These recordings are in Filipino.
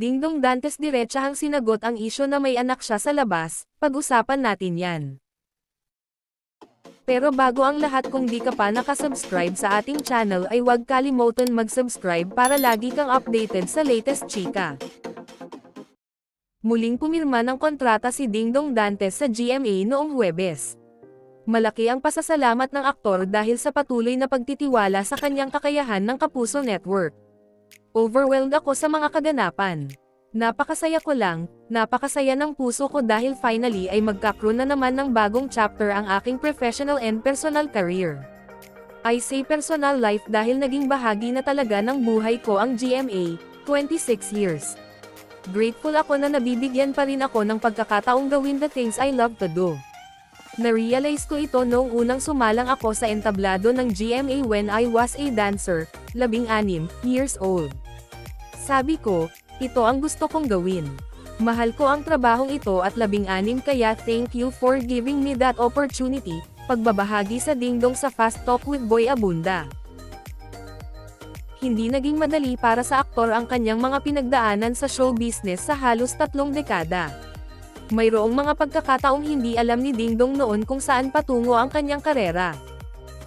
Dingdong Dantes diretsahang sinagot ang isyo na may anak siya sa labas, pag-usapan natin yan. Pero bago ang lahat kung di ka pa nakasubscribe sa ating channel ay huwag kalimutan mag-subscribe para lagi kang updated sa latest chika. Muling pumirma ng kontrata si Dingdong Dantes sa GMA noong Huwebes. Malaki ang pasasalamat ng aktor dahil sa patuloy na pagtitiwala sa kanyang kakayahan ng Kapuso Network. Overwhelmed ako sa mga kaganapan. Napakasaya ko lang, napakasaya ng puso ko dahil finally ay magkakroon na naman ng bagong chapter ang aking professional and personal career. I say personal life dahil naging bahagi na talaga ng buhay ko ang GMA, 26 years. Grateful ako na nabibigyan pa rin ako ng pagkakataong gawin the things I love to do. Na-realize ko ito noong unang sumalang ako sa entablado ng GMA when I was a dancer, labing-anim, years old. Sabi ko, ito ang gusto kong gawin. Mahal ko ang trabahong ito at labing-anim kaya thank you for giving me that opportunity, pagbabahagi sa dingdong sa Fast Talk with Boy Abunda. Hindi naging madali para sa aktor ang kanyang mga pinagdaanan sa show business sa halos tatlong dekada. Mayroong mga pagkakataong hindi alam ni Dingdong noon kung saan patungo ang kanyang karera.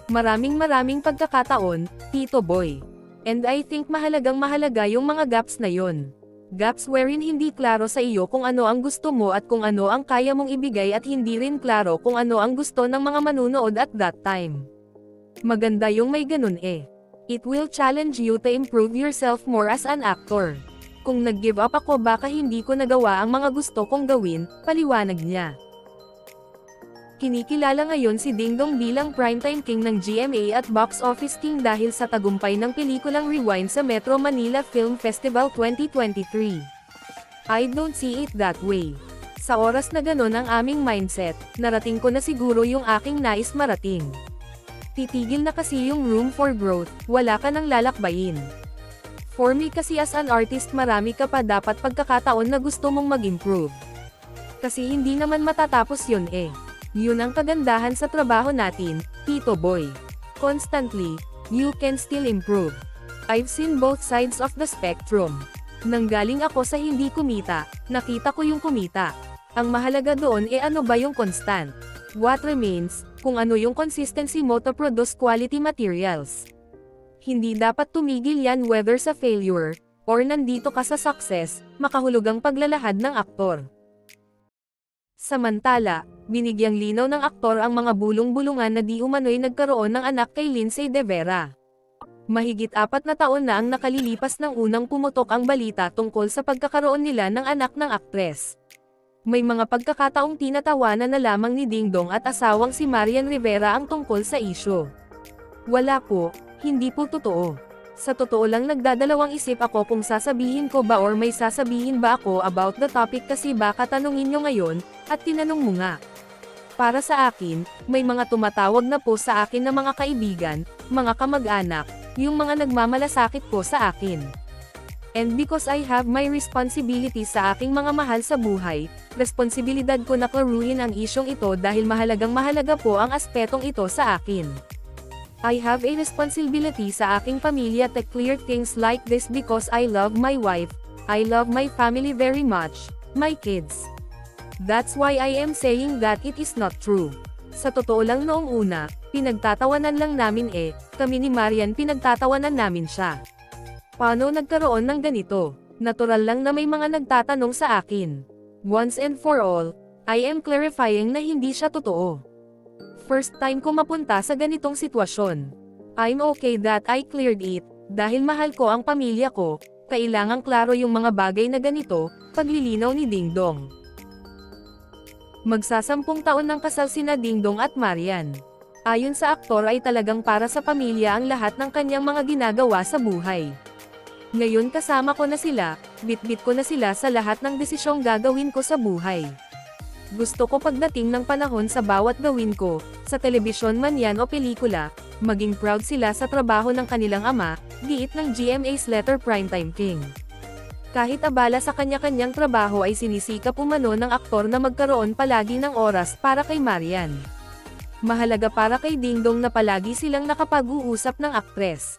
Maraming maraming pagkakataon, Tito Boy. And I think mahalagang mahalaga yung mga gaps na yon. Gaps wherein hindi klaro sa iyo kung ano ang gusto mo at kung ano ang kaya mong ibigay at hindi rin klaro kung ano ang gusto ng mga manunood at that time. Maganda yung may ganun eh. It will challenge you to improve yourself more as an actor. Kung nag-give up ako baka hindi ko nagawa ang mga gusto kong gawin, paliwanag niya. Kinikilala ngayon si Dingdong bilang primetime king ng GMA at box office king dahil sa tagumpay ng pelikulang Rewind sa Metro Manila Film Festival 2023. I don't see it that way. Sa oras na ganon ang aming mindset, narating ko na siguro yung aking nais marating. Titigil na kasi yung room for growth, wala ka nang lalakbayin. For me kasi as an artist marami ka pa dapat pagkakataon na gusto mong mag-improve. Kasi hindi naman matatapos yun eh. Yun ang kagandahan sa trabaho natin, Tito Boy. Constantly, you can still improve. I've seen both sides of the spectrum. Nanggaling ako sa hindi kumita, nakita ko yung kumita. Ang mahalaga doon e ano ba yung constant? What remains, kung ano yung consistency mo to produce quality materials. Hindi dapat tumigil yan whether sa failure, or nandito ka sa success, makahulugang paglalahad ng aktor. Samantala, binigyang linaw ng aktor ang mga bulong-bulungan na di umano'y nagkaroon ng anak kay Lindsay De Vera. Mahigit apat na taon na ang nakalilipas ng unang pumutok ang balita tungkol sa pagkakaroon nila ng anak ng aktres. May mga pagkakataong tinatawanan na lamang ni Dingdong at asawang si Marian Rivera ang tungkol sa isyo. Wala po, hindi po totoo. Sa totoo lang nagdadalawang isip ako kung sasabihin ko ba or may sasabihin ba ako about the topic kasi baka tanungin nyo ngayon, at tinanong mo nga. Para sa akin, may mga tumatawag na po sa akin na mga kaibigan, mga kamag-anak, yung mga nagmamalasakit po sa akin. And because I have my responsibility sa aking mga mahal sa buhay, responsibilidad ko na klaruhin ang isyong ito dahil mahalagang mahalaga po ang aspetong ito sa akin. I have a responsibility sa aking pamilya to clear things like this because I love my wife, I love my family very much, my kids. That's why I am saying that it is not true. Sa totoo lang noong una, pinagtatawanan lang namin eh, kami ni Marian pinagtatawanan namin siya. Paano nagkaroon ng ganito? Natural lang na may mga nagtatanong sa akin. Once and for all, I am clarifying na hindi siya totoo. First time ko mapunta sa ganitong sitwasyon. I'm okay that I cleared it, dahil mahal ko ang pamilya ko, kailangang klaro yung mga bagay na ganito, paglilinaw ni Dingdong. Magsasampung taon ng kasal sina Dingdong at Marian. Ayon sa aktor ay talagang para sa pamilya ang lahat ng kanyang mga ginagawa sa buhay. Ngayon kasama ko na sila, bitbit ko na sila sa lahat ng desisyong gagawin ko sa buhay. Gusto ko pagdating ng panahon sa bawat gawin ko, sa telebisyon man yan o pelikula, maging proud sila sa trabaho ng kanilang ama, giit ng GMA's Letter Primetime King. Kahit abala sa kanya-kanyang trabaho ay sinisikap umano ng aktor na magkaroon palagi ng oras para kay Marian. Mahalaga para kay Dingdong na palagi silang nakapag-uusap ng aktres.